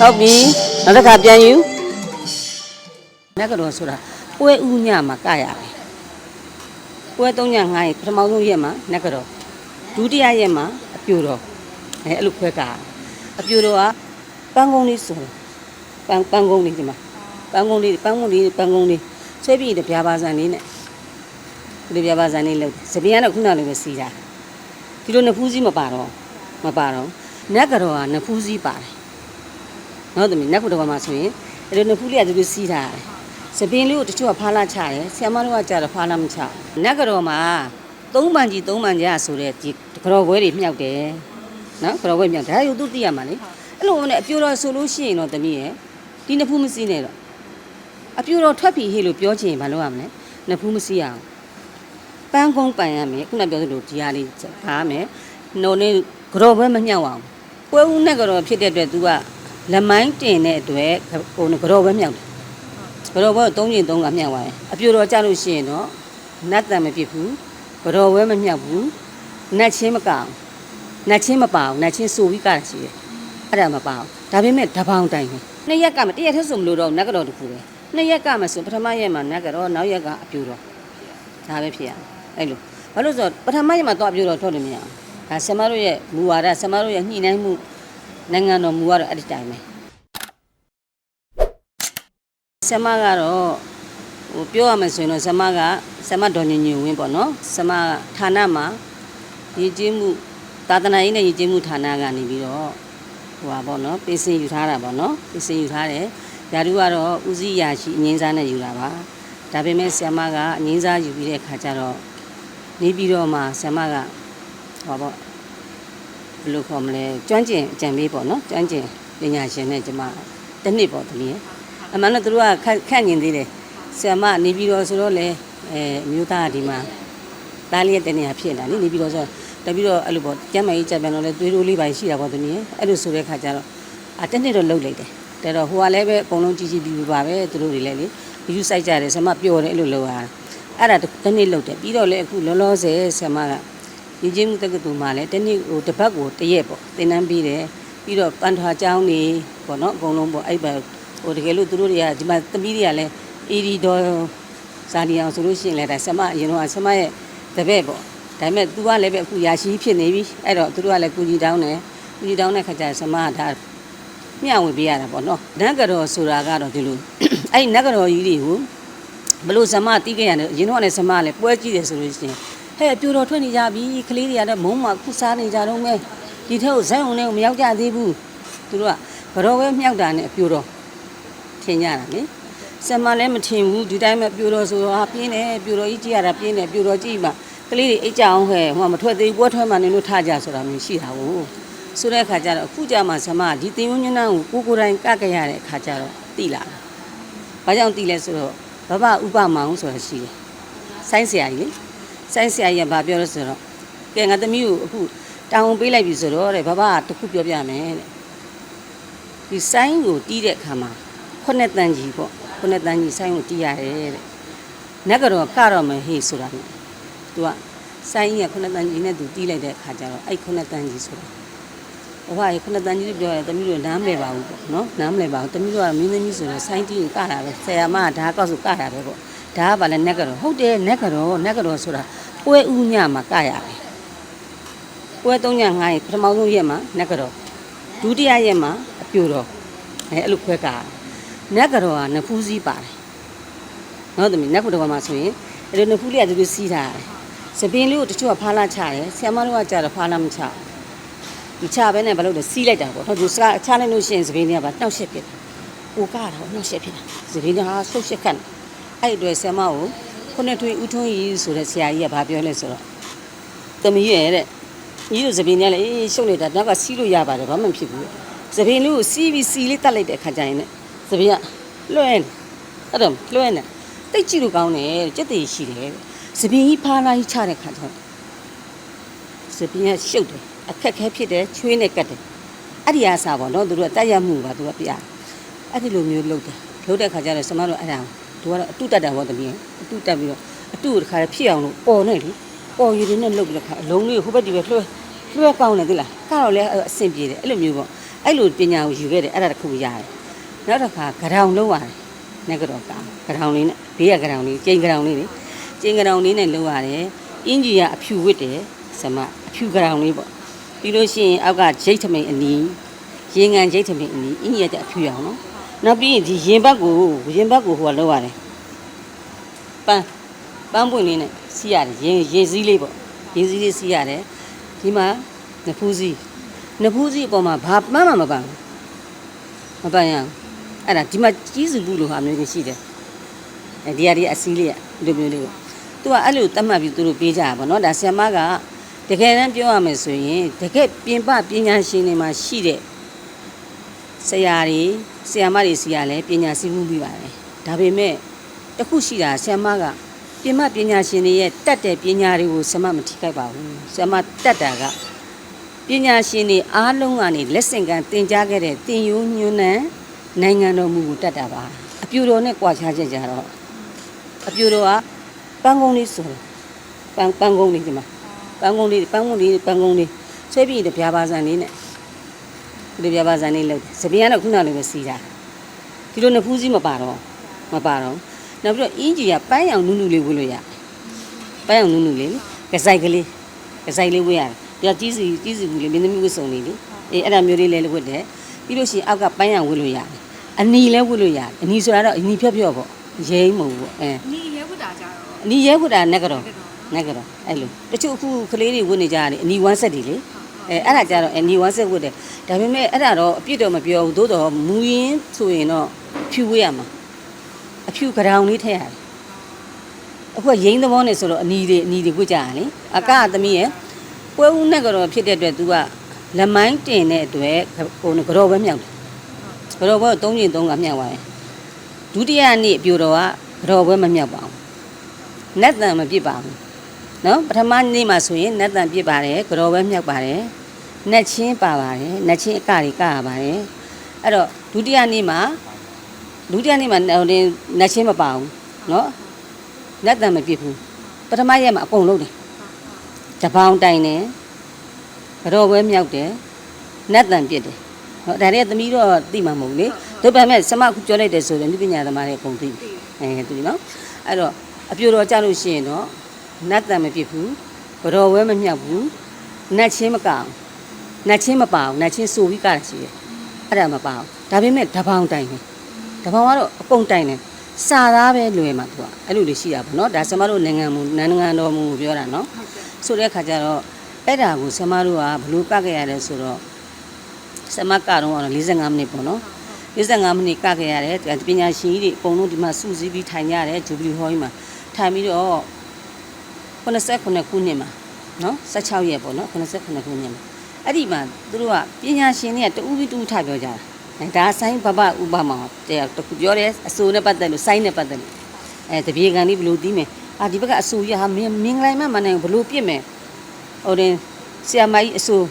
ဟုတ်ပြီနောက်တစ်ခါပြန်ယူနက်ကတော့ဆိုတာပွဲဥညမှာကရတယ်ပွဲသုံးညငါးရင်ပထမဆုံးရက်မှာနက်ကတော့ဒုတိယရက်မှာအပြိုတော်အဲအဲ့လိုခွဲကရတယ်အပြိုတော်ကပန်းကုန်းလေးဆိုပန်းပန်းကုန်းလေးဒီမှာပန်းကုန်းလေးပန်းကုန်းလေးပန်းကုန်းလေးဆွဲပြီးတပြားပါစံလေးနဲ့ ဒီပြားပါစံလေးလောက်စပင်းကတော့ခုနလိုပဲစီတာဒီလိုနဖူးစည်းမပါတော့မပါတော့နက်ကတော့ကနဖူးစည်းပါတယ်နော်သမီးနက်ဖူတော်မှာဆိုရင်အဲ့လိုနှစ်ဖူးလေးကသူတို့စီးထားတယ်စပင်းလေးကိုတချို့ကဖားလာချတယ်ဆ iam မတို့ကကြတော့ဖားလာမချနက်ကတော့မှာသုံးပန်ကြီးသုံးပန်ကြီးဆိုတဲ့ဒီကြော်ပွဲတွေမြောက်တယ်နော်ကြော်ပွဲမြောက်တယ်ဒါရုပ်သူသိရမှာလေအဲ့လိုနဲ့အပြိုတော်ဆိုလို့ရှိရင်တော့သမီးရဲ့ဒီနှစ်ဖူးမစီးနဲ့တော့အပြိုတော်ထွက်ပြီဟေ့လို့ပြောချင်ရင်မလုပ်ရမလဲနှစ်ဖူးမစီးရအောင် ပန်းကုန်းပန်ရမယ်ခုနပြောသလိုဒီဟာလေးဖားမယ်နိုနေကြော်ပွဲမမြောက်အောင်ပွဲဦးနဲ့ကြော်ဖြစ်တဲ့အတွက် तू ကလက်မိုင်းတင်တဲ့အတွက်ဟိုကြော်ပဲမြောက်တယ်ကြော်ပဲသုံးရင်သုံးကမြောက်သွားတယ်အပြိုတော်ကြလို့ရှိရင်တော့နတ်တန်မဖြစ်ဘူးကြော်ပဲမမြောက်ဘူးနတ်ချင်းမကအောင်နတ်ချင်းမပါအောင်နတ်ချင်းစိုးပြီးကတာရှိတယ်အဲ့ဒါမပါအောင်ဒါပေမဲ့တပေါင်းတိုင်းပဲနှစ်ရက်ကမတရက်ထက်ဆိုမလို့တော့နတ်ကြော်တစ်ခုပဲနှစ်ရက်ကမဆိုပထမရက်မှာနတ်ကြော်နောက်ရက်ကအပြိုတော်ဒါပဲဖြစ်ရ အဲ့လိုဘာလို့ဆိုတော့ပထမရက်မှာတော့အပြိုတော်ထွက်လို့မရအောင်ဒါဆမတို့ရဲ့မူဝါဒဆမတို့ရဲ့ညှိနှိုင်းမှုနိုင်ငံတော်မူကတော့အဲ့ဒီတိုင်းပဲဆမကတော့ဟိုပြောရမယ်ဆိုရင်တော့ဆမကဆမဒေါ်ညင်ညင်ဝင်းပေါ့နော်ဆမဌာနမှာရည်ကြီးမှုသာသနာရေးနဲ့ရည်ကြီးမှုဌာနကနေပြီးတော့ဟိုပါပေါ့နော်ပေးစင်ယူထားတာပေါ့နော်ပေးစင်ယူထားတယ်ယာတုကတော့ဦးစီးရာရှိအငင်းစားနဲ့ယူတာပါဒါပေမဲ့ဆမကအငင်းစားယူပြီးတဲ့အခါကျတော့ နေပြီးတော့မှဆမကဟောပေါ့ဘယ်လိုခေါ်မလဲကျွမ်းကျင်အကြံပေးပေါ့နော်ကျွမ်းကျင်ပညာရှင်နဲ့ကျမတစ်နှစ်ပေါ့တည်းအမှန်တော့သူတို့ကခက်ခန့်ညင်သေးတယ်ဆရာမနေပြီးတော့ဆိုတော့လေအဲအမျိုးသားကဒီမှာတားလျက်တဲ့နေရာဖြစ်လာနိနေပြီးတော့ဆိုတော့တပြီးတော့အဲ့လိုပေါ့ကျမ်းမကြီးကြပြန်တော့လေသွေးတိုးလေးပိုင်းရှိတာပေါ့သူကြီးအဲ့လိုဆိုတဲ့ခါကျတော့အတက်နှစ်တော့လှုပ်လိုက်တယ်တဲ့တော့ဟိုကလည်းပဲအကုန်လုံးကြီးကြီးပြီးပြီးပါပဲသူတို့တွေလည်းလေယူစိုက်ကြတယ်ဆရာမပျော်တယ်အဲ့လိုလှုပ်ရတာ အဲ့ဒါတစ်နှစ်လှုပ်တယ်ပြီးတော့လေအခုလောလောဆယ်ဆရာမကညီချင်းမှုတက္ကသိုလ်မှာလည်းတစ်နှစ်ဟိုတစ်ပတ်ကိုတစ်ရက်ပေါ့သင်တန်းပြီးတယ်ပြီးတော့ပန်ထွာကျောင်းနေပေါ့နော်အကုန်လုံးပေါ့အဲ့ဘက်ဟိုတကယ်လို့သူတို့တွေကဒီမှာသမီးတွေကလည်းအီဒီဒေါ်ဇာနီအောင်ဆိုလို့ရှိရင်လည်းဒါဆမအရင်တော့ဆမရဲ့တပည့်ပေါ့ဒါပေမဲ့ तू ကလည်းပဲအခုရာရှိဖြစ်နေပြီအဲ့တော့သူတို့ကလည်းကုကြီးတောင်းတယ်ကုကြီးတောင်းတဲ့ခါကျဆမကဒါမျှဝေပေးရတာပေါ့နော်နတ်ကတော်ဆိုတာကတော့ဒီလိုအဲ့ဒီနတ်ကတော်ကြီးတွေကို ဘလို့ဆမတီးခဲ့ရတယ်အရင်တော့လည်းဆမကလည်းပွဲကြည့်တယ်ဆိုလို့ရှိရင်ဟဲ့ပြိုတော်ထွက်နေကြပြီကလေးတွေကလည်းမုံမှခုစားနေကြတော့မဲဒီထက်ကိုဇက်ုံနဲ့မရောက်ကြသေးဘူးသူတို့ကကြောပဲမြောက်တာနဲ့အပြိုတော်ထင်ကြတာလေဆမလည်းမထင်ဘူးဒီတိုင်းပဲပြိုတော်ဆိုတော့ဟာပြင်းတယ်ပြိုတော်ကြီးကြည့်ရတာပြင်းတယ်ပြိုတော်ကြည့်မှကလေးတွေအိတ်ကြအောင်ဟဲ့ဟိုကမထွက်သေးဘူးပွဲထွက်မှနေလို့ထားကြဆိုတာမျိုးရှိတာကိုဆိုတဲ့အခါကျတော့အခုကြမှာဆမကဒီတင်ဝင်းညနန်းကိုကိုကိုယ်တိုင်ကကရတဲ့အခါကျတော့တိလာတာဘာကြောင့်တိလဲဆိုတော့ ဘဘဥပမောင်ဆိုတာရှိတယ်ဆိုင်းဆရာကြီးလေဆိုင်းဆရာကြီးကဘာပြောလဲဆိုတော့ကဲငါသမီးကိုအခုတောင်းပေးလိုက်ပြီဆိုတော့တဲ့ဘဘကတခုပြောပြမယ်တဲ့ဒီဆိုင်းကိုတီးတဲ့အခါမှာခုနှစ်တန်းကြီးပေါ့ခုနှစ်တန်းကြီးဆိုင်ကိုတီးရတယ်တဲ့နက်ကတော့ကတော့မယ်ဟေးဆိုတာနဲ့သူကဆိုင်ကြီးကခုနှစ်တန်းကြီးနဲ့သူတီးလိုက်တဲ့အခါကျတော့အဲ့ခုနှစ်တန်းကြီးဆိုတာ ဘဝရေခုနှစ်တန်းကြီးပြောရတယ်တမီးတို့နားမလဲပါဘူးပေါ့နော်နားမလဲပါဘူးတမီးတို့ကမင်းသမီးဆိုတော့ဆိုင်တီးကိုကတာပဲဆရာမကဓာတ်ကောက်ဆိုကတာပဲပေါ့ဓာတ်ကဘာလဲနက်ကတော့ဟုတ်တယ်နက်ကတော့နက်ကတော့ဆိုတာပွဲဥညမှာကရတယ်ပွဲသုံးညငါးရင်ပထမဆုံးရက်မှာနက်ကတော့ဒုတိယရက်မှာအပြိုတော်အဲအဲ့လိုခွဲကရတယ်နက်ကတော့ကနဖူးစည်းပါတယ်နော်သမီးနက်ကတော့မှာဆိုရင်အဲ့လိုနဖူးလေးကသူတို့စီးထားတယ်စပင်းလေးကိုတချို့ကဖားလာချတယ်ဆ iam မတို့ကကြတော့ဖားလာမချဘူး ဒီချပဲနဲ့ဘာလို့လဲစီးလိုက်တာပေါ့ဟုတ်သူစကားချလိုက်လို့ရှိရင်စပင်းလေးကပါနှောက်ရှက်ဖြစ်တယ်ကိုကတော့နှောက်ရှက်ဖြစ်တာစပင်းကဟာဆုတ်ရှက်ခတ်တယ်အဲ့အတွေ့ဆ iam မကိုခုနှစ်ထွေးဦးထွန်းကြီးဆိုတဲ့ဆရာကြီးကဘာပြောလဲဆိုတော့သမီးရဲ့တဲ့ညီတို့စပင်းလေးကလည်းအေးရှုပ်နေတာနောက်ကစီးလို့ရပါတယ်ဘာမှမဖြစ်ဘူးစပင်းလေးကိုစီးပြီးစီးလေးတက်လိုက်တဲ့အခါကျရင်လည်းစပင်းကလွှဲနေအဲ့တော့လွှဲနေတိတ်ကြည့်လို့ကောင်းတယ်ကြက်တည်ရှိတယ်စပင်းကြီးဖားလာကြီးချတဲ့ခါကျတော့စပင်းကရှုပ်တယ် အခက်ခဲဖြစ်တယ်ချွေးနဲ့ကတ်တယ်အဲ့ဒီအားစားပေါ့နော်သူတို့ကတက်ရမှုပါသူကပြအဲ့ဒီလိုမျိုးလုပ်တယ်လုပ်တဲ့ခါကျတော့စမတို့အဲ့ဒါသူကတော့အတုတက်တာပေါ့တမီးအတုတက်ပြီးတော့အတုကိုတခါဖြစ်အောင်လို့ပေါ်နေလေပေါ်ရည်တွေနဲ့လှုပ်ပြီးတော့ခါအလုံးလေးကိုဟိုဘက်ဒီဘက်လွှဲလွှဲကောင်းတယ်သိလားကတော့လည်းအဆင်ပြေတယ်အဲ့လိုမျိုးပေါ့အဲ့လိုပညာကိုယူခဲ့တယ်အဲ့ဒါတစ်ခုရတယ်နောက်တစ်ခါဂရောင်လုံးရတယ်နဲ့ကတော့ကဂရောင်လေးနဲ့ဘေးကဂရောင်လေးကျိန်ဂရောင်လေးလေကျိန်ဂရောင်လေးနဲ့လုံးရတယ်အင်ဂျီကအဖြူဝစ်တယ်ဆမအဖြူဂရောင်လေးပေါ့ ပြီးလို့ရှိရင်အောက်ကဂျိတ်ထမိန်အနီးရေငံဂျိတ်ထမိန်အနီးအင်ဂျီကအဖြူရောင်နော်နောက်ပြီးရင်ဒီရင်ဘတ်ကိုရင်ဘတ်ကိုဟိုကလုံးရတယ်ပန်းပန်းပွင့်လေးနဲ့စီးရတယ်ရေရေစည်းလေးပေါ့ရေစည်းလေးစီးရတယ်ဒီမှာနဖူးစည်းနဖူးစည်းအပေါ်မှာဘာမှမမပန်းဘူးမပန်းရအောင်အဲ့ဒါဒီမှာကြီးစုဘူးလို့ဟာမျိုးကြီးရှိတယ်အဲဒီဟာဒီအစည်းလေးကဒီလိုမျိုးလေးကိုသူကအဲ့လိုတတ်မှတ်ပြီးသူတို့ပေးကြတာပေါ့နော်ဒါဆ iam မက တကယ်တမ်းပြောရမယ်ဆိုရင်တကယ်ပြင်ပပညာရှင်တွေမှာရှိတဲ့ဆရာတွေဆရာမတွေစီကလည်းပညာစည်းမှုပြီးပါတယ်ဒါပေမဲ့တစ်ခုရှိတာဆ iam မကပြင်မပညာရှင်တွေရဲ့တက်တဲ့ပညာတွေကိုဆမမထိခိုက်ပါဘူးဆမတက်တာကပညာရှင်တွေအားလုံးကနေလက်ဆင့်ကမ်းသင်ကြားခဲ့တဲ့သင်ယူညွန်းနှံနိုင်ငံတော်မူကိုတက်တာပါအပြူတော်နဲ့ကြွာချချက်ကြတော့အပြူတော်ကပန်းကုန်းလေးဆိုတယ်ပန်းပန်းကုန်းလေးဒီမှာ ပန်းကုန်းလေးပန်းကုန်းလေးပန်းကုန်းလေးဆွဲပြီးတပြားပါဆန်လေးနဲ့ဒီပြားပါဆန်လေးလောက်စပင်းကတော့ခုနလိုပဲစီးတာဒီလိုနှစ်ဖူးစည်းမပါတော့မပါတော့နောက်ပြီးတော့အင်းကြီးကပန်းရောင်နုနုလေးဝှလို့ရတယ်ပန်းရောင်နုနုလေးလေကဆိုင်ကလေးကဆိုင်လေးဝှရတယ်ပြီးတော့ကြီးစီကြီးစီဘူးလေးမင်းသမီးဝှစုံလေးလေအေးအဲ့ဒါမျိုးလေးလည်းဝှတယ်ပြီးလို့ရှိရင်အောက်ကပန်းရောင်ဝှလို့ရတယ်အနီလည်းဝှလို့ရတယ်အနီဆိုတာတော့အနီဖြော့ဖြော့ပေါ့ရဲမဟုတ်ဘူးပေါ့အဲနီရဲဝတ်တာကြတော့အနီရဲဝှတာနဲ့ကတော့ နဲ့ကတော့အဲ့လိုတချို့အခုကလေးတွေဝှနေကြတယ်အနီဝမ်းဆက်တွေလေအဲအဲ့ဒါကြတော့အနီဝမ်းဆက်ဝှတယ်ဒါပေမဲ့အဲ့ဒါတော့အပြစ်တော့မပြောဘူးသို့တော့မူရင်းဆိုရင်တော့ဖြူဝှရမှာအဖြူကရောင်လေးထည့်ရတယ်အခုကရိမ့်သဘောနဲ့ဆိုတော့အနီတွေအနီတွေဝစ်ကြရလေအကသမီးရဲ့ပွဲဦးနဲ့ကတော့ဖြစ်တဲ့အတွက် तू ကလက်မိုင်းတင်တဲ့အတွက်ဟိုကြော်ပဲမြောက်တယ်ကြော်ပဲသုံးရင်သုံးကမြောက်သွားတယ်ဒုတိယနေ့အပြိုတော်ကကြော်ပဲမမြောက်ပါဘူးနတ်တန်မပြစ်ပါဘူး နော်ပထမနေ့မှာဆိုရင်နတ်တန်ပြစ်ပါတယ်ကြော်ပဲမြောက်ပါတယ်နတ်ချင်းပါပါတယ်နတ်ချင်းအကတွေကရပါတယ်အဲ့တော့ဒုတိယနေ့မှာဒုတိယနေ့မှာဟိုတင်နတ်ချင်းမပါဘူးနော်လက်တံမပြစ်ဘူးပထမရက်မှာအကုန်လုံးတယ်တပေါင်းတိုင်တယ်ကြော်ပွဲမြောက်တယ်နတ်တံပြစ်တယ်ဟောဒါတွေကသမီးတော့သိမှာမဟုတ်ဘူးလေဒါပေမဲ့စမခုပြောလိုက်တယ်ဆိုရင်ဒီပညာသမားတွေအကုန်သိတယ်အဲသူနော်အဲ့တော့အပြိုတော်ကြလို့ရှိရင်တော့ နတ်တံမပြစ်ဘူးကြော်ပွဲမမြောက်ဘူးနတ်ချင်းမကောင်နတ်ချင်းမပါဘူးနတ်ချင်းစိုးပြီးကြတာရှိတယ်အဲ့ဒါမပါဘူးဒါပေမဲ့တပေါင်းတိုင်တယ်တပေါင်းကတော့အကုန်တိုင်တယ်စာသားပဲလွယ်မှာသူကအဲ့လိုလေးရှိတာပေါ့နော်ဒါဆမတို့နိုင်ငံမူနိုင်ငံတော်မူကိုပြောတာနော်ဟုတ်ကဲ့ဆိုတဲ့အခါကျတော့အဲ့ဒါကိုဆမတို့ကဘလို့ကတ်ခဲ့ရတယ်ဆိုတော့ဆမကတော့ကတော့45မိနစ်ပေါ့နော်45မိနစ်ကတ်ခဲ့ရတယ်ဒီပညာရှင်ကြီးတွေအကုန်လုံးဒီမှာစုစည်းပြီးထိုင်ကြရတယ်ဂျူဘလီဟောကြီးမှာထိုင်ပြီးတော့ 89ခုနှစ်မှာနော်16ရက်ပေါ့နော်89ခုနှစ်မှာအဲ့ဒီမှာသူတို့ကပညာရှင်တွေကတူပြီးတူထပြောကြတာအဲဒါဆိုင်ဘဘဥပမာတဲ့တခုပြောတယ်အစိုးနဲ့ပတ်သက်လို့စိုင်းနဲ့ပတ်သက်လို့အဲတပြေကန်လေးဘလို့တီးမယ်အာဒီဘက်ကအစိုးရဟာမင်းမင်္ဂလိုက်မမနိုင်ဘလို့ပြစ်မယ်ဟိုတင်ဆီယမကြီးအစိုး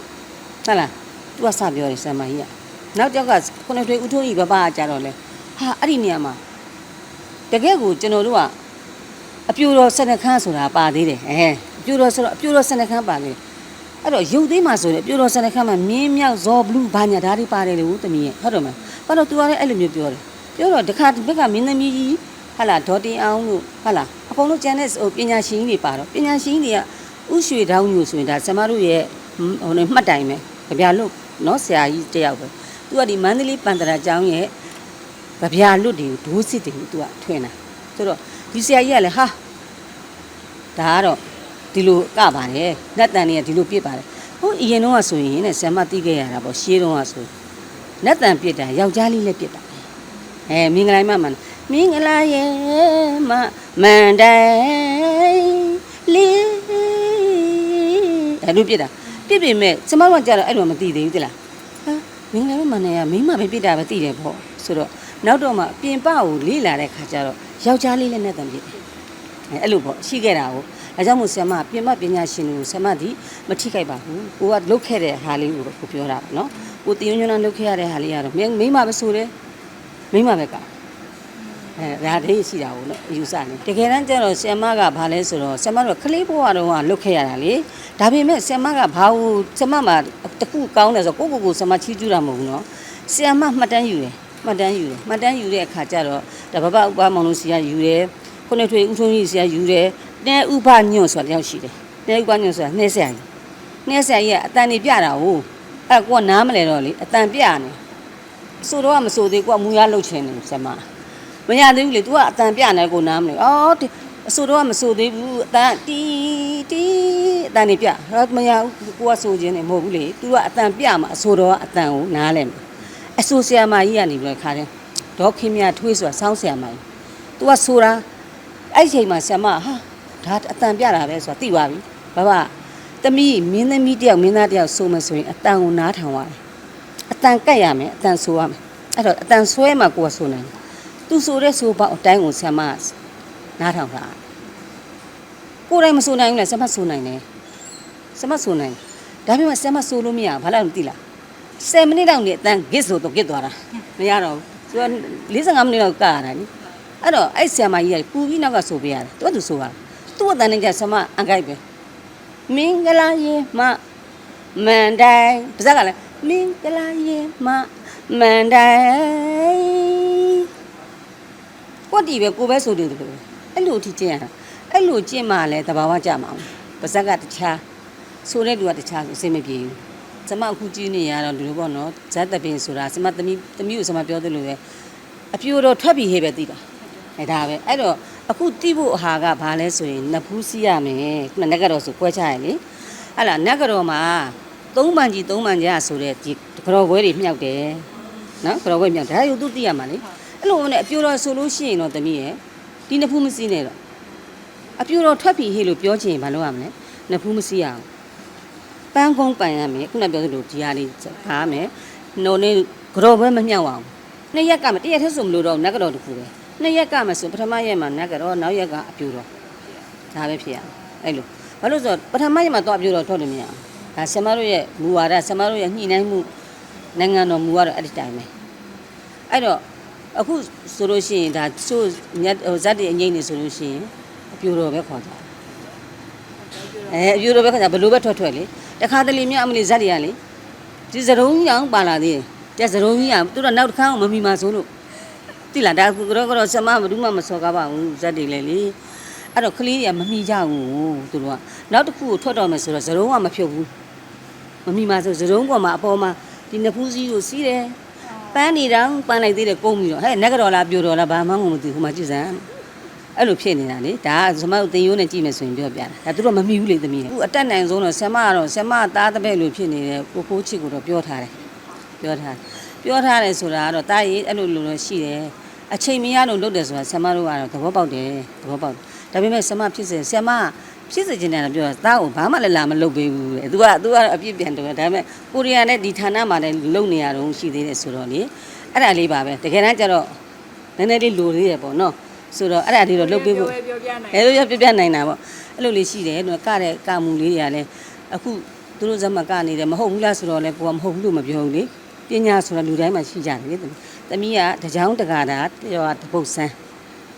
ဟုတ်လားသူကစပြောတယ်ဆီယမကြီးကနောက်တစ်ယောက်ကခုနှစ်ထွေးဦးထုံးကြီးဘဘကကြတော့လေဟာအဲ့ဒီနေရာမှာတကယ်ကိုကျွန်တော်တို့က အပြူတော်ဆနခန်းဆိုတာပါသေးတယ်အဲအပြူတော်ဆိုတော့အပြူတော်ဆနခန်းပါသေးတယ်အဲ့တော့ရုပ်သေးမှဆိုရင်အပြူတော်ဆနခန်းမှာမြင်းမြောက်ဇော်ဘလူးဘာညာဒါတွေပါတယ်လို့တမီးရဲ့ဟုတ်တယ်မလားဘာလို့ तू ကလည်းအဲ့လိုမျိုးပြောတယ်ပြောတော့တခါဒီဘက်ကမင်းသမီးကြီးဟာလာဒေါ်တင်အောင်လို့ဟာလာအကုန်လုံးကျန်တဲ့ပညာရှင်ကြီးတွေပါတော့ပညာရှင်ကြီးတွေကဥရွှေတောင်းညိုဆိုရင်ဒါဆမတို့ရဲ့ဟိုနေမှတ်တိုင်ပဲကြပြလို့နော်ဆရာကြီးတယောက်ပဲသူကဒီမန္တလေးပန္တရာကျောင်းရဲ့ကြပြလွတ်တွေကိုဒိုးစစ်တွေကိုသူကထွင်တာဆိုတော့ ဒီဆရာကြီးကလည်းဟာဒါကတော့ဒီလိုကပါတယ်နှက်တန်တွေကဒီလိုပြစ်ပါတယ်ဟိုအရင်တော့ကဆိုရင်တဲ့ဆရာမသိခဲ့ရတာပေါ့ရှေးတော့ကဆိုနှက်တန်ပြစ်တာယောက်ျားလေးလည်းပြစ်တာအဲမင်္ဂလာမမန်မင်္ဂလာရဲ့မမန်တိုင်လေးအဲ့လိုပြစ်တာပြစ်ပေမဲ့ကျမတို့ကကြတော့အဲ့လိုမသိသေးဘူးတိလားဟာမင်္ဂလာမမန်နဲ့ကမိန်းမပဲပြစ်တာပဲသိတယ်ပေါ့ဆိုတော့နောက်တော့မှပြင်ပကိုလေးလာတဲ့ခါကျတော့ ယောက်ျားလေးလည်းနှက်တန်ပြစ်တယ်အဲအဲ့လိုပေါ့ရှိခဲ့တာကိုဒါကြောင့်မို့ဆရာမပြင်မပညာရှင်တွေကိုဆရာမဒီမထိခိုက်ပါဘူးကိုကလုတ်ခဲ့တဲ့ဟာလေးကိုတော့ကိုပြောတာပေါ့နော်ကိုတင်ညွန်းညွန်းလုတ်ခဲ့ရတဲ့ဟာလေးကတော့မင်းမိမပဲဆိုတယ်မိမပဲကအဲဒါတည်းရှိတာကိုနော်အယူဆနေတကယ်တမ်းကျတော့ဆီယမကဘာလဲဆိုတော့ဆီယမတို့ကလေးဘဝတုန်းကလွတ်ခဲ့ရတာလေဒါပေမဲ့ဆီယမကဘာလို့ဆီယမမှာတခုကောင်းတယ်ဆိုတော့ကိုကိုကိုဆီယမချီးကျူးတာမဟုတ်ဘူးနော်ဆီယမမှတ်တမ်းယူတယ် မှတ်တမ်းယူတယ်မှတ်တမ်းယူတဲ့အခါကျတော့ဒါဘဘဥပမောင်လို့ဆီယယူတယ်ခုနှစ်ထွေဦးထုံးကြီးဆီယယူတယ်တဲဥပညွန့်ဆိုတာတယောက်ရှိတယ်တဲဥပညွန့်ဆိုတာနှဲဆရာကြီးနှဲဆရာကြီးကအတန်နေပြတာဟုတ်အဲ့ကိုကနားမလဲတော့လေအတန်ပြနေဆိုတော့ကမဆိုသေးကိုကမူရလှုပ်ချင်တယ်ဆီယမမရသေးဘူးလေ तू ကအတန်ပြနေကိုနားမလဲအော်ဒီအဆိုတော့ကမဆိုသေးဘူးအတန်တီတီအတန်နေပြဟောမရဘူးကိုကဆိုခြင်းနေမဟုတ်ဘူးလေ तू ကအတန်ပြမှာအဆိုတော့ကအတန်ကိုနားလဲမယ် အဆိုဆရာမကြီးကနေပြီးတော့ခါတယ်ဒေါခင်မြထွေးဆိုတာစောင်းဆရာမကြီး तू ကဆိုတာအဲ့ဒီချိန်မှာဆရာမဟာဒါအတန်ပြတာပဲဆိုတာသိပါပြီဘာဘာသမီးမင်းသမီးတယောက်မင်းသားတယောက်ဆိုမှဆိုရင်အတန်ကိုနားထောင်ရတယ်အတန်ကတ်ရမယ်အတန်ဆိုရမယ်အဲ့တော့အတန်ဆွဲမှကိုကဆိုနိုင်တယ်သူဆိုတဲ့ဆိုပေါက်အတိုင်းကိုဆမ်မနားထောင်တာကိုယ်တိုင်မဆိုနိုင်ဘူးလားဆမ်မဆိုနိုင်တယ်ဆမ်မဆိုနိုင်ဒါပေမဲ့ဆမ်မဆိုလို့မရဘူးဘာလို့လဲသိလား 10မိနစ်လောက်နေအတန်းဂစ်ဆိုတော့ဂစ်သွားတာမရတော့ဘူးသူက45မိနစ်လောက်ကရတာနိအဲ့တော့အဲ့ဆမ်မကြီးကပူပြီးနောက်ကဆိုပေးရတယ်သူကသူဆိုတာသူ့အတန်းနဲ့ကျဆမ်မအန်ကိုက်ပဲမင်္ဂလာရေမမန်တိုင်းပါဇက်ကလည်းမင်္ဂလာရေမမန်တိုင်းကိုတီပဲကိုပဲဆိုတယ်လို့အဲ့လိုအထိကျင့်ရတာအဲ့လိုကျင့်မှလည်းတဘာဝကြမှာပါဇက်ကတခြားဆိုတဲ့လူကတခြားဆိုအစိမ့်မပြေဘူး စမအခုကြည့်နေရတော့လူလိုပေါ့နော်ဇက်တပင်ဆိုတာစမသမီးသမီးကိုစမပြောသလိုပဲအပြိုတော့ထွက်ပြီးဟေးပဲသိတာအဲဒါပဲအဲ့တော့အခုတိဖို့အဟာကဘာလဲဆိုရင်နဖူးစီးရမယ်ခုနနက်ကတော့ဆိုကွဲချရလေဟဲ့လားနက်ကတော့မှာသုံးပန်ကြီးသုံးပန်ကြဆိုတဲ့ဒီကြော်ပွဲတွေမြောက်တယ်နော်ကြော်ပွဲမြောက်တယ်ဒါယူသူသိရမှာလေအဲ့လိုနဲ့အပြိုတော်ဆိုလို့ရှိရင်တော့တမီးရဲ့ဒီနဖူးမစည်းနဲ့တော့အပြိုတော်ထွက်ပြီဟေ့လို့ပြောချင်ရင်ဘာလုပ်ရမလဲနဖူးမစည်းရအောင် ပန်းကုန်းပန်ရမယ်ခုနပြောသလိုဒီဟာလေးခါမယ်နှုံနေကြော်ပဲမမြောက်အောင်နှစ်ရက်ကမတရက်ထက်ဆိုမလို့တော့နက်ကတော့တခုပဲနှစ်ရက်ကမဆိုပထမရက်မှာနက်ကတော့နောက်ရက်ကအပြိုတော်ဒါပဲဖြစ်ရမယ်အဲ့လိုဘာလို့ဆိုတော့ပထမရက်မှာတော့အပြိုတော်ထွက်တယ်မရအောင်ဒါဆမတို့ရဲ့မူဝါဒဆမတို့ရဲ့ညှိနှိုင်းမှုနိုင်ငံတော်မူဝါဒအဲ့ဒီတိုင်းပဲအဲ့တော့အခုဆိုလို့ရှိရင်ဒါဆိုညက်ဟိုဇက်တွေအငိမ့်နေဆိုလို့ရှိရင်အပြိုတော်ပဲခေါ်ကြတယ်အဲအပြိုတော်ပဲခေါ်ကြဘယ်လိုပဲထွက်ထွက်လေ တခါတလေမြအမလီဇက်တွေကလေဒီစရုံကြီးအောင်ပါလာသေးတယ်တဲ့စရုံကြီးအောင်သူတို့နောက်တစ်ခါမမီမှာဆိုလို့တိလာဒါကတော့ကတော့ဆမဘယ်သူမှမစော်ကားပါဘူးဇက်တွေလေလေအဲ့တော့ကလေးတွေကမမီကြဘူးသူတို့ကနောက်တစ်ခုကိုထွက်တော့မယ်ဆိုတော့စရုံကမဖြုတ်ဘူးမမီမှာဆိုစရုံပေါ်မှာအပေါ်မှာဒီနဖူးစည်းကိုစီးတယ်ပန်းနေတော့ပန်းလိုက်သေးတယ်ကုန်းပြီးတော့ဟဲ့နက်ကတော့လားပြိုတော့လားဘာမှမသိဘူးဟိုမှာကြည့်စမ်း အဲ့လိုဖြစ်နေတာလေဒါကသမတို့တင်ရိုးနဲ့ကြည့်မယ်ဆိုရင်ပြောပြတာဒါသူတို့မမီဘူးလေသမီးလေအခုအတက်နိုင်ဆုံးတော့ဆမကတော့ဆမသားတပည့်လိုဖြစ်နေတယ်ကိုကိုချစ်ကိုတော့ပြောထားတယ်ပြောထားတယ်ပြောထားတယ်ဆိုတာကတော့တာရေးအဲ့လိုလိုတော့ရှိတယ်အချိန်မရလို့လုပ်တယ်ဆိုတာဆမတို့ကတော့သဘောပေါက်တယ်သဘောပေါက်ဒါပေမဲ့ဆမဖြစ်စေဆမဖြစ်စေချင်တယ်လို့ပြောတာသားကိုဘာမှလည်းလာမလုပ်ပေးဘူးလေ။ तू က तू ကတော့အပြစ်ပြန်တော့ဒါပေမဲ့ကိုရီးယားနဲ့ဒီဌာနမှာလည်းလုံနေရတော့ရှိသေးတယ်ဆိုတော့လေအဲ့ဒါလေးပါပဲတကယ်တမ်းကျတော့နည်းနည်းလေးလိုသေးရပေါ့နော် ဆိုတော့အဲ့ဒါလေးတော့လုပ်ပေးဖို့ပြောပြနိုင်အဲလိုရပြပြနိုင်တာပေါ့အဲ့လိုလေးရှိတယ်သူကကတဲ့ကမှုလေးတွေကလည်းအခုသူတို့ဇက်မကနေတယ်မဟုတ်ဘူးလားဆိုတော့လေကိုကမဟုတ်ဘူးလို့မပြောဘူးလေပညာဆိုတာလူတိုင်းမှာရှိကြတယ်လေသမီးသမီးကတကြောင်တကာတာပြောတာတပုတ်ဆန်း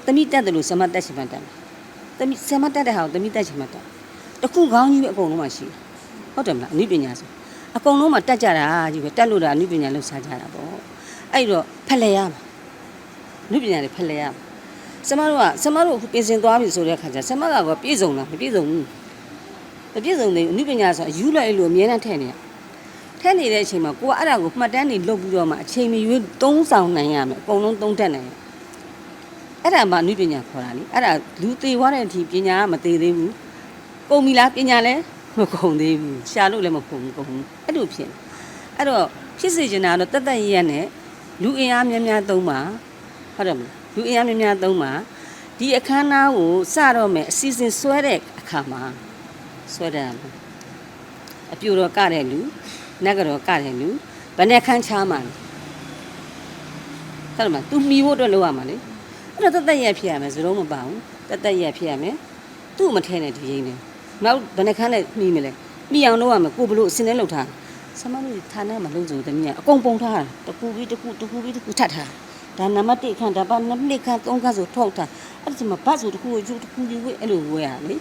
သမီးတက်တယ်လို့ဆမတက်ချင်မှတက်တယ်သမီးဆမတက်တဲ့ဟာကိုသမီးတက်ချင်မှတက်တခုခေါင်းကြီးပဲအကုန်လုံးမှာရှိတယ်ဟုတ်တယ်မလားအနည်းပညာဆိုအကုန်လုံးမှာတက်ကြတာကြီးပဲတက်လို့တာအနည်းပညာလောက်စားကြတာပေါ့အဲ့တော့ဖက်လဲရမှာအနည်းပညာတွေဖက်လဲရမှာ ဆမတို့ကဆမတို့အခုပြင်ဆင်သွားပြီဆိုတဲ့အခါကျဆမကတော့ပြည့်စုံလားမပြည့်စုံဘူးမပြည့်စုံသေးဘူးအနုပညာဆိုအယူလိုက်လို့အမြဲတမ်းထည့်နေရထည့်နေတဲ့အချိန်မှာကိုကအဲ့ဒါကိုမှတ်တမ်းနေလုပ်ပြီးတော့မှအချိန်မရွေးသုံးဆောင်နိုင်ရမယ်အကုန်လုံးသုံးတတ်နိုင်ရအဲ့ဒါမှအနုပညာခေါ်တာလေအဲ့ဒါလူသေးသွားတဲ့အထိပညာကမသေးသေးဘူးကုန်ပြီလားပညာလည်းမကုန်သေးဘူးရှာလို့လည်းမကုန်ဘူးကုန်ဘူးအဲ့လိုဖြစ်နေအဲ့တော့ဖြစ်စေချင်တာကတော့တတ်တတ်ရရနဲ့လူအင်အားများများသုံးပါဟုတ်တယ်မလား လူအင်အားများများသုံးပါဒီအခမ်းအနားကိုစတော့မယ်အစီအစဉ်ဆွဲတဲ့အခါမှာဆွဲတယ်အပြူတော်ကတဲ့လူနက်ကတော့ကတဲ့လူဘယ်နဲ့ခန်းချားမှာလဲဟုတ်တယ်မလား तू မီဖို့အတွက်လုပ်ရမှာလေအဲ့တော့တသက်ရက်ဖြစ်ရမယ်စလုံးမပါဘူးတသက်ရက်ဖြစ်ရမယ်သူ့မထဲနဲ့ဒီရင်းနေနောက်ဘယ်နဲ့ခန်းနဲ့မှီမလဲမှီအောင်လုပ်ရမယ်ကိုဘလို့အစင်းနဲ့လုပ်ထားဆမတို့ဌာနမှာလုပ်ဆိုတမီးကအကုန်ပုံထားတာတကူပြီးတကူတကူပြီးတကူထပ်ထား ဒါနံပါတ်1ခန်းဒါပါနံပါတ်2ခန်း3ခန်းဆိုထုတ်တာအဲ့ဒီမှာဘတ်ဆိုတစ်ခုကိုယူတစ်ခုယူဝဲအဲ့လိုဝဲရလေ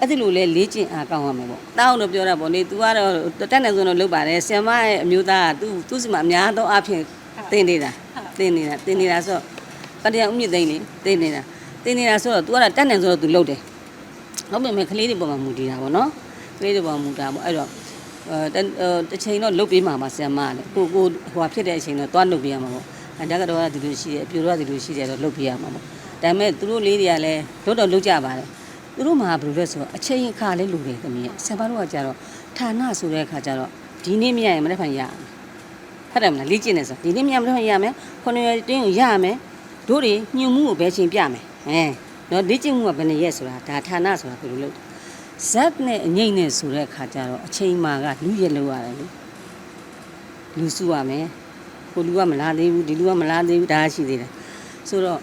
အဲ့ဒီလိုလဲလေ့ကျင့်အားကောင်းရမယ်ပေါ့တောင်းတော့ပြောတာပေါ့လေ तू ကတော့တက်နေဆိုတော့လုပ်ပါတယ်ဆင်မရဲ့အမျိုးသားက तू သူ့စီမှာအများသောအားဖြင့်တင်နေတာတင်နေတာတင်နေတာဆိုတော့တရားဥမြင့်သိမ့်လေတင်နေတာတင်နေတာဆိုတော့ तू ကတော့တက်နေဆိုတော့ तू လုပ်တယ်ဟုတ်ပြီမဲ့ကလေးတွေပေါ်မှာမူတည်တာပေါ့နော်ကလေးတွေပေါ်မှာမူတာပေါ့အဲ့တော့အဲတစ်ချိန်တော့လုတ်ပေးမှာပါဆင်မကလည်းကိုကိုဟိုဖြစ်တဲ့အချိန်တော့သွားလုတ်ပေးရမှာပေါ့ အတကတော့ဒီလိုရှိတယ်အပြိုတော့ဒီလိုရှိတယ်တော့လုတ်ပေးရမှာပေါ့ဒါပေမဲ့သူတို့လေးတွေကလည်းတို့တော့လုတ်ကြပါတယ်သူတို့မှာဘယ်လိုလဲဆိုတော့အချိန်အခါလေးလူတွေသမီးဆင်မတို့ကကြတော့ဌာနဆိုတဲ့အခါကျတော့ဒီနေ့မရရင်မနေ့ဖန်ရဟုတ်တယ်မလားလေ့ကျင့်နေဆိုဒီနေ့မရမနေ့ဖန်ရမယ်ခုနှစ်ရက်တင်းကိုရမယ်တို့တွေညှဉ်မှုကိုဘယ်ချိန်ပြမယ်အဲနော်လေ့ကျင့်မှုကဘယ်နှစ်ရက်ဆိုတာဒါဌာနဆိုတာဘယ်လိုလုပ်ဇက်နဲ့အငိမ့်နဲ့ဆိုတဲ့အခါကျတော့အချိန်မှာကလူရက်လောက်ရတယ်လေလူစုရမယ် ကိုလူကမလားသေးဘူးဒီလူကမလားသေးဘူးဒါရှိသေးတယ်ဆိုတော့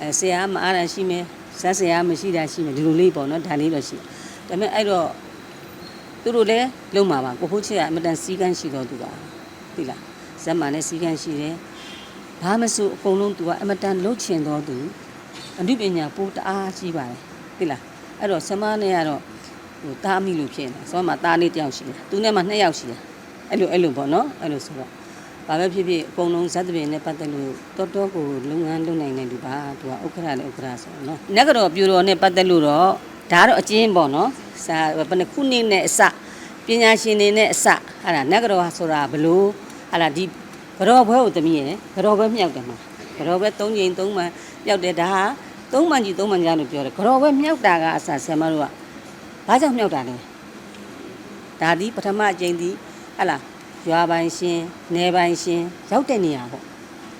အဲဆရာမအားရရှိမယ်ဇက်ဆရာမရှိတာရှိမယ်ဒီလိုလေးပေါ့နော်ဒါလေးတော့ရှိတယ်ဒါပေမဲ့အဲ့တော့သူတို့လည်းလုံမှာပါကိုဖိုးချစ်ကအမတန်စီကန်းရှိတော့သူပါသိလားဇက်မှလည်းစီကန်းရှိတယ်ဘာမဆိုအကုန်လုံးသူကအမတန်လှုပ်ချင်တော့သူအနုပညာပိုးတအားကြီးပါတယ်သိလားအဲ့တော့ဆမနဲ့ကတော့ဟိုတားမိလို့ဖြစ်နေတာဆမမှာတားလေးတစ်ယောက်ရှိတယ်သူနဲ့မှနှစ်ယောက်ရှိတယ်အဲ့လိုအဲ့လိုပေါ့နော်အဲ့လိုဆိုတော့ ဘာပဲဖြစ်ဖြစ်အကုန်လုံးဇက်တပင်နဲ့ပတ်သက်လို့တော်တော်ကိုလုပ်ငန်းလုပ်နိုင်နေသူပါသူကဥက္ခရာနဲ့ဥက္ခရာဆိုတော့နော်နဂရောပြူတော်နဲ့ပတ်သက်လို့တော့ဒါကတော့အကျဉ်းပေါ့နော်စာဘယ်နှခုနှစ်နဲ့အစပညာရှင်တွေနဲ့အစအဲ့ဒါနဂရောဆိုတာဘလို့အဲ့ဒါဒီကြောဘွဲကိုသမီးရယ်ကြောဘွဲမြောက်တယ်မှာကြောဘွဲ၃ချိန်၃မှန်မြောက်တယ်ဒါဟာ၃မှန်ကြီး၃မှန်ကြားလို့ပြောတယ်ကြောဘွဲမြောက်တာကအစဆရာမတို့ကဘာကြောင့်မြောက်တာလဲဒါဒီပထမအချိန်ဒီဟဟလား ရွာပိုင်းရှင်နယ်ပိုင်းရှင်ရောက်တဲ့နေရာပေါ့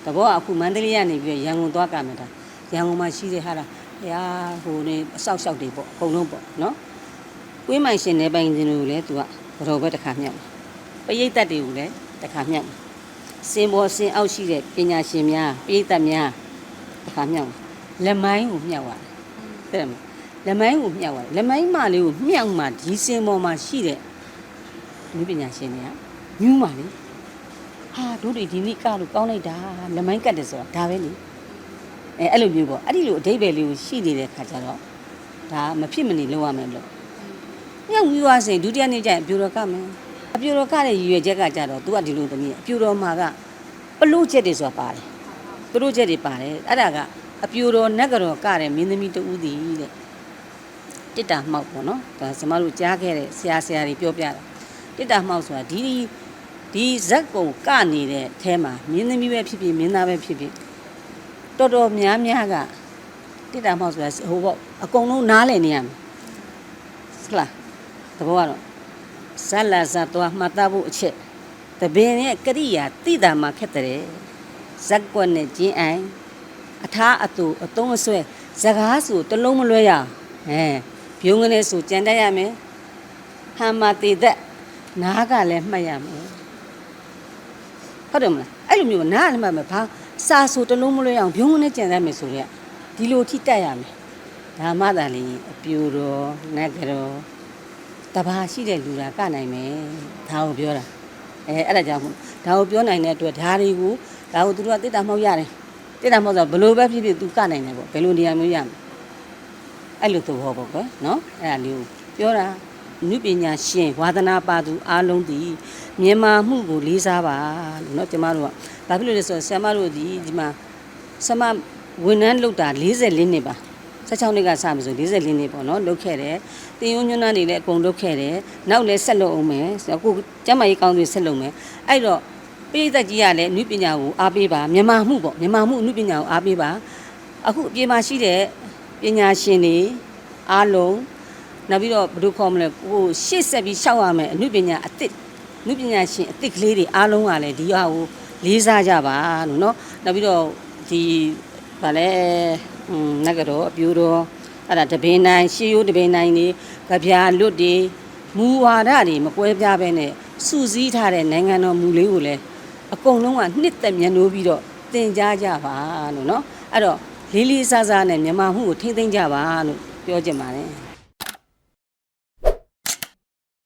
တဘောကအခုမန္တလေးကနေပြီးတော့ရန်ကုန်သွားကမယ်ဒါရန်ကုန်မှာရှိတဲ့ဟာလားဘုရားဟိုနေအဆောက်အအုံတွေပေါ့အကုန်လုံးပေါ့နော်ကွေးမိုင်ရှင်နယ်ပိုင်းရှင်တွေကိုလည်းသူကကြောဘွဲတစ်ခါမြောက်တယ်ပရိသတ်တွေကိုလည်းတစ်ခါမြောက်တယ်စင်ပေါ်စင်အောက်ရှိတဲ့ပညာရှင်များပိဋကတ်များတစ်ခါမြောက်တယ်လက်မိုင်းကိုမြောက်ရတယ်တဲ့မလက်မိုင်းကိုမြောက်ရတယ်လက်မိုင်းမလေးကိုမြောက်မှဒီစင်ပေါ်မှာရှိတဲ့လူပညာရှင်တွေက ညူးမှလေဟာတို့တွေဒီနေ့ကလို့ကောင်းလိုက်တာလက်မိုင်းကတ်တယ်ဆိုတာဒါပဲလေအဲအဲ့လိုမျိုးပေါ့အဲ့ဒီလိုအဓိပ္ပာယ်လေးကိုရှိနေတဲ့ခါကျတော့ဒါမဖြစ်မနေလုပ်ရမယ်လို့မြောက်ပြီးသွားစဉ်ဒုတိယနေ့ကျရင်အပြိုတော်ကမယ်အပြိုတော်ကတဲ့ရည်ရွယ်ချက်ကကြတော့ तू ကဒီလိုသမီးအပြိုတော်မှာကပလို့ချက်တွေဆိုတာပါတယ်ပလို့ချက်တွေပါတယ်အဲ့ဒါကအပြိုတော်နက်ကတော့ကတဲ့မင်းသမီးတူဦးတည်တဲ့တစ်တာမှောက်ပေါ့နော်ဒါကျမတို့ကြားခဲ့တဲ့ဆရာဆရာတွေပြောပြတာတစ်တာမှောက်ဆိုတာဒီဒီ ဇက်ကုံကနေတဲ့အဲမှာမင်းသမီးပဲဖြစ်ဖြစ်မင်းသားပဲဖြစ်ဖြစ်တော်တော်များများကတစ်တာမှောက်ဆိုတာဟိုပေါ့အကုန်လုံးနားလည်နေရမယ်ဟုတ်လားသဘောကတော့ဇက်လာဇတ်သွားမှတ်သားဖို့အချက်တပင်ရဲ့ကရိယာတိတာမှာခက်တဲ့ဇက်ကွက်နဲ့ကျင်းအိုင်အထားအတူအတုံးအဆွဲစကားဆိုတစ်လုံးမလွဲရအောင်အဲဘုံကနေဆိုကြံတတ်ရမယ်ဟမ်မာတေသက်နားကလည်းမှတ်ရမယ် ဟုတ်တယ်မလားအဲ့လိုမျိုးနားလည်းမှတ်မယ်ဘာစာဆိုတစ်လုံးမလွဲအောင်ဘုံကနေကြံတတ်မယ်ဆိုတော့ဒီလိုထိတက်ရမယ်ဒါမှသာလေအပြူတော်နတ်ကတော်တဘာရှိတဲ့လူတာကနိုင်မယ်ဒါကိုပြောတာအဲအဲ့ဒါကြောင့်မို့ဒါကိုပြောနိုင်တဲ့အတွက်ဓာတွေကိုဒါကိုသူတို့ကတိတ္တာမှောက်ရတယ်တိတ္တာမှောက်ဆိုဘယ်လိုပဲဖြစ်ဖြစ်သူကနိုင်တယ်ပေါ့ဘယ်လိုနေရာမျိုးရမလဲအဲ့လိုသဘောပေါ့ကွယ်နော်အဲ့ဒါလေးကိုပြောတာ နုပညာရှင်ဝါသနာပါသူအားလုံးဒီမြန်မာမှုကိုလေးစားပါလို့เนาะကျမတို့ကဘာဖြစ်လို့လဲဆိုတော့ဆ iam တို့ဒီဒီမှာဆ iam ဝန်ထမ်းလုပ်တာ44နှစ်ပါ16နှစ်ကစပြီဆို44နှစ်ပေါ့နော်လုပ်ခဲ့တယ်တင်ယုံညွန်းနေလည်းအကုန်လုပ်ခဲ့တယ်နောက်လည်းဆက်လုပ်အောင်မယ်ဆိုတော့ကိုကျမကြီးကောင်းတွေဆက်လုပ်မယ်အဲ့တော့ပြည်သက်ကြီးကလည်းနုပညာကိုအားပေးပါမြန်မာမှုပေါ့မြန်မာမှုနုပညာကိုအားပေးပါအခုအပြင်မှာရှိတဲ့ ပညာရှင်တွေအားလုံး နောက်ပြီးတော့ဘယ်လိုခေါ်မလဲကိုရှေ့ဆက်ပြီးရှောက်ရမယ်အနုပညာအသစ်အနုပညာရှင်အသစ်ကလေးတွေအားလုံးကလည်းဒီဟာကိုလေးစားကြပါလို့เนาะနောက်ပြီးတော့ဒီဗာလဲอืมနဂရောအပြူတော်အဲ့ဒါတပင်နိုင်ရှေးရိုးတပင်နိုင်တွေကြပြာလွတ်တွေမူဝါဒတွေမကွဲပြားပဲနဲ့စုစည်းထားတဲ့နိုင်ငံတော်မူလေးကိုလည်းအကုန်လုံးကနှစ်သက်မြတ်နိုးပြီးတော့သင်ကြားကြပါလို့เนาะအဲ့တော့လေးလေးစားစားနဲ့မြန်မာမှုကိုထိမ့်သိမ့်ကြပါလို့ပြောချင်ပါတယ်